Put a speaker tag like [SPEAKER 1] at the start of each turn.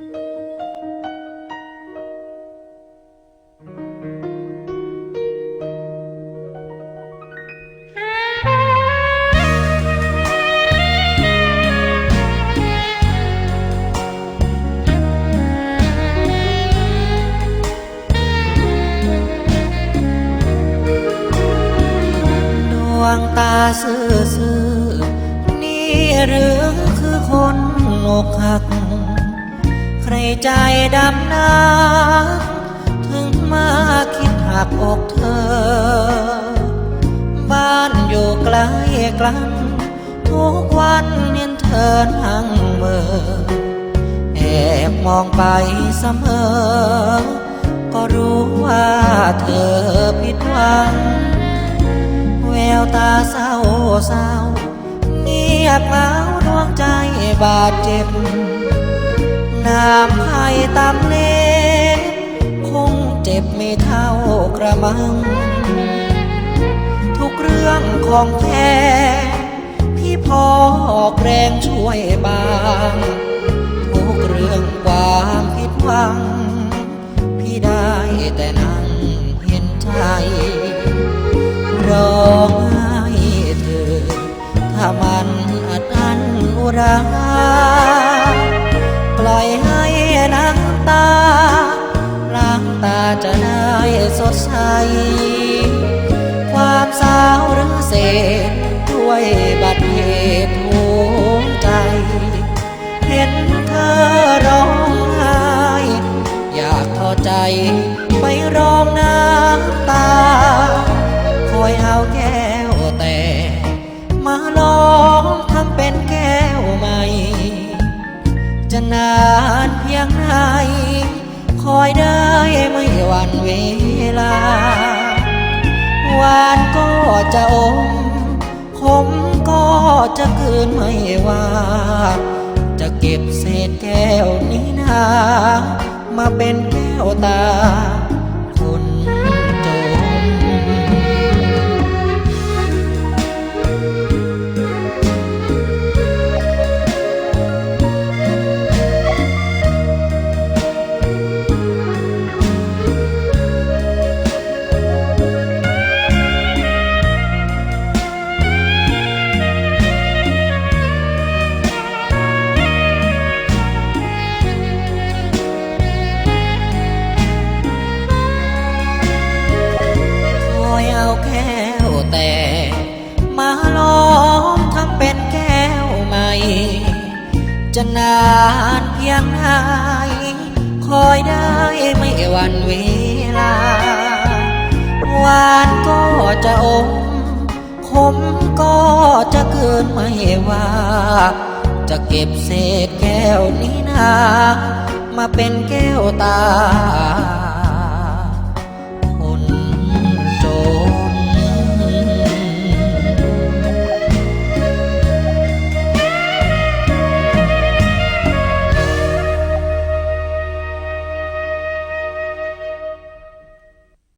[SPEAKER 1] ดวงตาซื่อซื่อๆนี่หรือคือคนอกหัก ใจดำนาถึงมาคิดหักอกเธอ บ้านอยู่ไกลกลันทุกวันเห็นเธอนั่งเบอแอบมองไปเสมอ ก็รู้ว่าเธอผิดหวัง แววตาเศร้าเศร้าเงียบเหงาดวงใจบาดเจ็บ น้ำให้ตำเล็บคงเจ็บไม่เท่ากระมัง ทุกเรื่องของแท้พี่พออกแรงช่วยบาง ทุกเรื่องความผิดหวัง พี่ได้แต่นั่งเห็นใจร้องไห้เธอ ถ้ามันอัดอั้นอุรา น้ำตา ล้างตาจะได้สดใส ความสาวหรือเศษด้วยบัตรเหตุหัวใจ เห็นเธอร้องไห้ อยากทอใจไปร้องน้ำตา คอยเอาแก้ ยงไหนคอยได้ไม่วันเวลา หวานก็จะอมขมก็จะคืนไม่ว่า จะเก็บเศษแก้วนี้นา มาเป็นแก้วตา จะนานเพียงไหนคอยได้ไม่วันเวลา หวานก็จะอมขมก็จะเกินไม่ว่า จะเก็บเศษแก้วนี้นา มาเป็นแก้วตา